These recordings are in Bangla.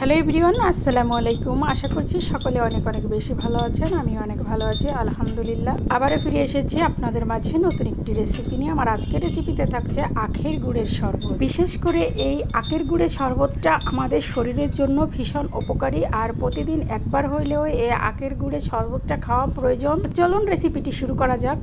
হ্যালো এভরিওয়ান, আসসালামু আলাইকুম। আশা করছি সকলে অনেক অনেক বেশি ভালো আছেন আমি অনেক ভালো আছি, আলহামদুলিল্লাহ। আবারও ফিরে এসেছি আপনাদের মাঝে নতুন একটি রেসিপি নিয়ে। আমার আজকের রেসিপিতে থাকছে আখের গুড়ের শরবত। বিশেষ করে এই আখের গুড়ের শরবতটা আমাদের শরীরের জন্য ভীষণ উপকারী আর প্রতিদিন একবার হইলেও এই আখের গুড়ের শরবতটা খাওয়া প্রয়োজন। চলুন রেসিপিটি শুরু করা যাক।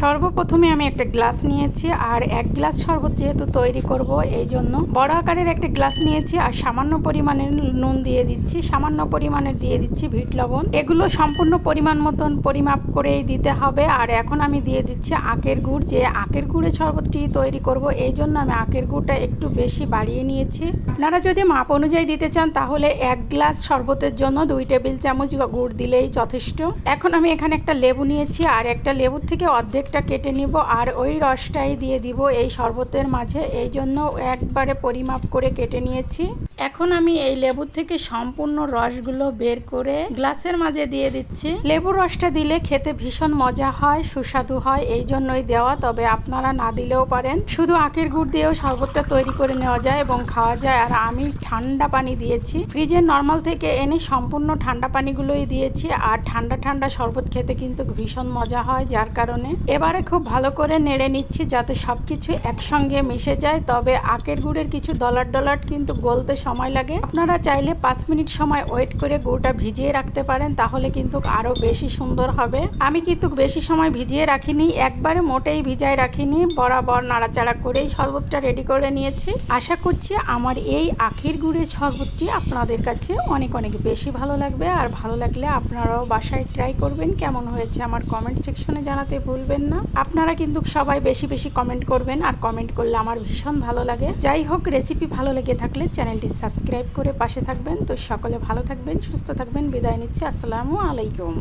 সর্বপ্রথমে আমি একটা গ্লাস নিয়েছি আর এক গ্লাস শরবত যেহেতু তৈরি করব, এই জন্য বড় আকারের একটা গ্লাস নিয়েছি আর সামান্য পরিমাণের নুন দিয়ে দিচ্ছি, সামান্য পরিমাণের দিয়ে দিচ্ছি ভিট লবণ। এগুলো সম্পূর্ণ পরিমাণ মতন পরিমাপ করেই দিতে হবে আর এখন আমি দিয়ে দিচ্ছি আখের গুড়, যে আখের গুড়ের শরবতটি তৈরি করব, এই জন্য আমি আখের গুড়টা একটু বেশি বাড়িয়ে নিয়েছি। আপনারা যদি মাপ অনুযায়ী দিতে চান, তাহলে এক গ্লাস শরবতের জন্য দুই টেবিল চামচ গুড় দিলেই যথেষ্ট। এখন আমি এখানে একটা লেবু নিয়েছি আর একটা লেবুর থেকে অর্ধেকটা কেটে নিব আর ওই রসটাই দিয়ে দিব এই শরবতের মাঝে। এই জন্য একবারে পরিমাপ করে কেটে নিয়েছি। এখন আমি এই লেবুর থেকে সম্পূর্ণ রসগুলো বের করে গ্লাসের মাঝে দিয়ে দিচ্ছি। লেবুর রসটা দিলে খেতে ভীষণ মজা হয়, সুস্বাদু হয়, এই জন্যই দেওয়া। তবে আপনারা না দিলেও পারেন। শুধু আখের গুড় দিয়েও শরবতটা তৈরি করে নেওয়া যায় এবং খাওয়া যায়। আর আমি ঠান্ডা পানি দিয়েছি। ফ্রিজের নর্মাল থেকে এনে সম্পূর্ণ ঠান্ডা পানিগুলোই দিয়েছি। আর ঠান্ডা ঠান্ডা শরবত খেতে কিন্তু ভীষণ মজা হয়, যার কারণে এবারে খুব ভালো করে নেড়ে নিচ্ছি যাতে সব কিছু একসঙ্গে মিশে যায়। তবে আখের গুড়ের কিছু ডলার ডলার কিন্তু গলতে সময় লাগে। আপনারা চাইলে পাঁচ মিনিট সময় ওয়েট করে গুড়টা ভিজিয়ে রাখতে পারেন, তাহলে কিন্তু আরও বেশি সুন্দর হবে। আমি কিন্তু বেশি সময় ভিজিয়ে রাখিনি, একবারে মোটেই ভিজায় রাখিনি, বরাবর নাড়াচাড়া করেই শরবতটা রেডি করে নিয়েছি। আশা করছি আমার এই আখের গুড়ের শরবতটি আপনাদের কাছে অনেক অনেক বেশি ভালো লাগবে, আর ভালো লাগলে আপনারাও বাসায় ট্রাই করবেন। কেমন হয়েছে আমার কমেন্ট সেকশনে জানাতে ভুলবেন না। আপনারা কিন্তু সবাই বেশি বেশি কমেন্ট করবেন, আর কমেন্ট করলে আমার ভীষণ ভালো লাগে। যাই হোক রেসিপি ভালো লেগে থাকলে চ্যানেলটি সাবস্ক্রাইব করে পাশে থাকবেন। তো সকলে ভালো থাকবেন সুস্থ থাকবেন। বিদায় নিচ্ছি। আসসালামু আলাইকুম।